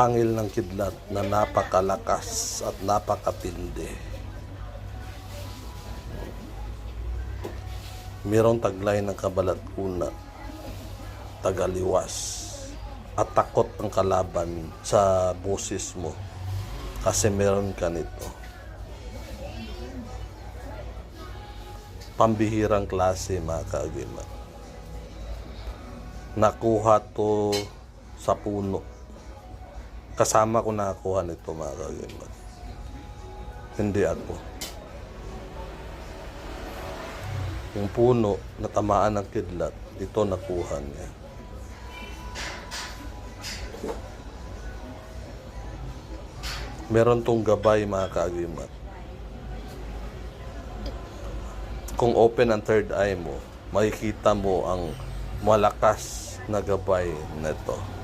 Angil ng kidlat na napakalakas at napakatindi. Mayroong taglay ng kabalat kuna, tagaliwas, at takot ang kalaban sa boses mo kasi meron ka nito. Pambihirang klase mga kaagimat. Nakuha to sa puno. Kasama ko nakakuha nito mga kaagimat. Hindi ako. Yung puno na tamaan ng kidlat, ito nakuha niya. Meron tong gabay mga kaagimat. Kung open ang third eye mo, makikita mo ang malakas na gabay nito.